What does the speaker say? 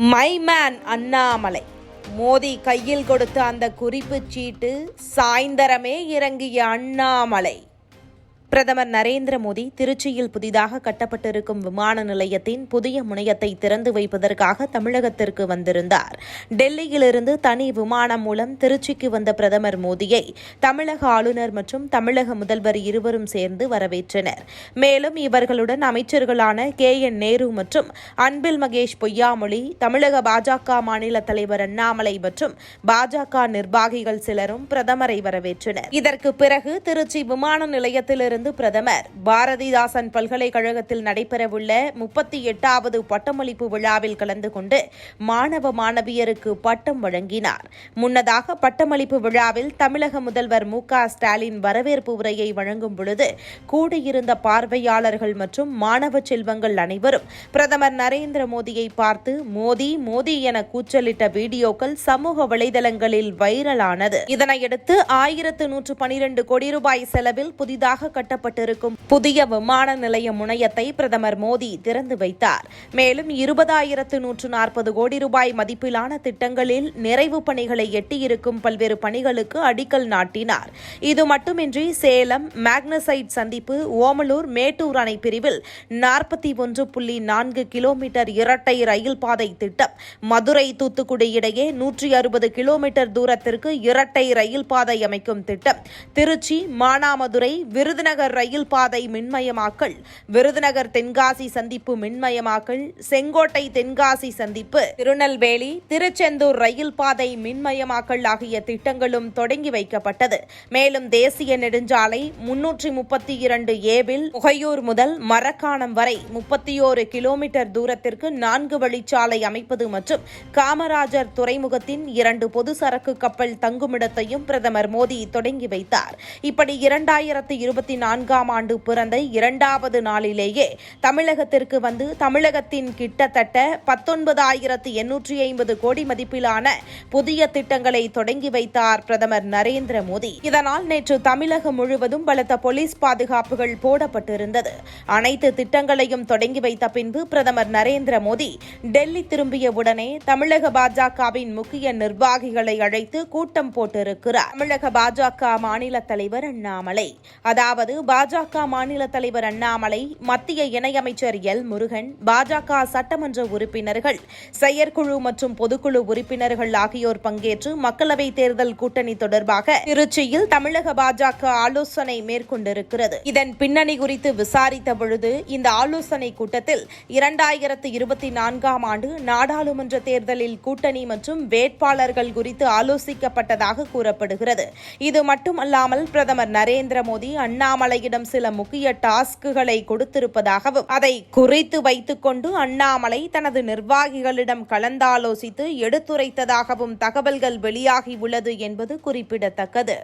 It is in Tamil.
மைமேன் அண்ணாமலை. மோதி கையில் கொடுத்த அந்த குறிப்புச் சீட்டு சாய்ந்தரமே இறங்கிய அண்ணாமலை. பிரதமர் நரேந்திர மோடி திருச்சியில் புதிதாக கட்டப்பட்டிருக்கும் விமான நிலையத்தின் புதிய முனையத்தை திறந்து வைப்பதற்காக தமிழகத்திற்கு வந்திருந்தார். டெல்லியிலிருந்து தனி விமானம் மூலம் திருச்சிக்கு வந்த பிரதமர் மோடியை தமிழக ஆளுநர் மற்றும் தமிழக முதல்வர் இருவரும் சேர்ந்து வரவேற்றனர். மேலும் இவர்களுடன் அமைச்சர்களான கே என் நேரு மற்றும் அன்பில் மகேஷ் பொய்யாமொழி தமிழக பாஜக மாநில தலைவர் அண்ணாமலை மற்றும் பாஜக நிர்வாகிகள் சிலரும் பிரதமரை வரவேற்றனர். இதற்கு பிறகு திருச்சி விமான நிலையத்திலிருந்து இருந்து பிரதமர். பாரதிதாசன் பல்கலைக்கழகத்தில் நடைபெறவுள்ள முப்பத்தி எட்டாவது பட்டமளிப்பு விழாவில் கலந்து கொண்டு மாணவ மாணவியருக்கு பட்டம் வழங்கினார். முன்னதாக பட்டமளிப்பு விழாவில் தமிழக முதல்வர் மு ஸ்டாலின் வரவேற்பு உரையை வழங்கும் பொழுது கூடியிருந்த பார்வையாளர்கள் மற்றும் மாணவ செல்வங்கள் அனைவரும் பிரதமர் நரேந்திர மோடியை பார்த்து மோடி மோடி என கூச்சலிட்ட வீடியோக்கள் சமூக வலைதளங்களில் வைரலானது. இதனையடுத்து ஆயிரத்து நூற்று பனிரெண்டு கோடி ரூபாய் செலவில் புதிதாக கட்டப்பட்டிருக்கும் புதிய விமான நிலைய முனையத்தை பிரதமர் மோடி திறந்து வைத்தார். மேலும் இருபதாயிரத்து நூற்று நாற்பது கோடி ரூபாய் மதிப்பிலான திட்டங்களில் நிறைவு பணிகளை எட்டியிருக்கும் பல்வேறு பணிகளுக்கு அடிக்கல் நாட்டினார். இது மட்டுமின்றி சேலம் மேக்னசைட் சந்திப்பு ஓமலூர் மேட்டூர் அணை பிரிவில் நாற்பத்தி ஒன்று புள்ளி நான்கு கிலோமீட்டர் இரட்டை ரயில் பாதை திட்டம் மதுரை தூத்துக்குடி இடையே நூற்றி அறுபது கிலோமீட்டர் தூரத்திற்கு இரட்டை ரயில் பாதை அமைக்கும் திட்டம் திருச்சி மானாமதுரை விருதுநகர் ரயில் பாதை மின்மயமாக்கல் விருதுநகர் தென்காசி சந்திப்பு மின்மயமாக்கல் செங்கோட்டை தென்காசி சந்திப்பு திருநெல்வேலி திருச்செந்தூர் ரயில் பாதை மின்மயமாக்கல் ஆகிய திட்டங்களும் தொடங்கி வைக்கப்பட்டது. மேலும் தேசிய நெடுஞ்சாலை முன்னூற்றி முப்பத்தி இரண்டு ஏவில் புகையூர் முதல் மரக்காணம் வரை முப்பத்தி ஓரு கிலோமீட்டர் தூரத்திற்கு நான்கு வழிச்சாலை அமைப்பது மற்றும் காமராஜர் துறைமுகத்தின் இரண்டு பொது சரக்கு கப்பல் தங்குமிடத்தையும் பிரதமர் மோடி தொடங்கி வைத்தார். இப்படி இரண்டாயிரத்து இருபத்தி நான்காம் ஆண்டு பிறந்த இரண்டாவது நாளிலேயே தமிழகத்திற்கு வந்து தமிழகத்தின் கிட்டத்தட்ட பத்தொன்பதாயிரத்து எண்ணூற்றி ஐம்பது கோடி மதிப்பிலான புதிய திட்டங்களை தொடங்கி வைத்தார் பிரதமர் நரேந்திர மோடி. இதனால் நேற்று தமிழகம் முழுவதும் பலத்த போலீஸ் பாதுகாப்புகள் போடப்பட்டிருந்தது. அனைத்து திட்டங்களையும் தொடங்கி வைத்த பின்பு பிரதமர் நரேந்திர மோடி டெல்லி திரும்பிய உடனே தமிழக பாஜகவின் முக்கிய நிர்வாகிகளை அழைத்து கூட்டம் போட்டிருக்கிறார். தமிழக பாஜக மாநில தலைவர் அண்ணாமலை. அதாவது பாஜக மாநில தலைவர் அண்ணாமலை மத்திய இணையமைச்சர் எல். முருகன் பாஜக சட்டமன்ற உறுப்பினர்கள் செயற்குழு மற்றும் பொதுக்குழு உறுப்பினர்கள் ஆகியோர் பங்கேற்று மக்களவைத் தேர்தல் கூட்டணி தொடர்பாக திருச்சியில் தமிழக பாஜக ஆலோசனை மேற்கொண்டிருக்கிறது. இதன் பின்னணி குறித்து விசாரித்த பொழுது இந்த ஆலோசனை கூட்டத்தில் இரண்டாயிரத்து இருபத்தி நான்காம் ஆண்டு நாடாளுமன்ற தேர்தலில் கூட்டணி மற்றும் வேட்பாளர்கள் குறித்து ஆலோசிக்கப்பட்டதாக கூறப்படுகிறது. இது மட்டுமல்லாமல் பிரதமர் நரேந்திர மோடி அண்ணாமலையிடம் சில முக்கிய டாஸ்குகளை கொடுத்திருப்பதாகவும் அதை குறித்து வைத்துக்கொண்டு அண்ணாமலை தனது நிர்வாகிகளிடம் கலந்தாலோசித்து எடுத்துரைத்ததாகவும் தகவல்கள் வெளியாகியுள்ளது என்பது குறிப்பிடத்தக்கது.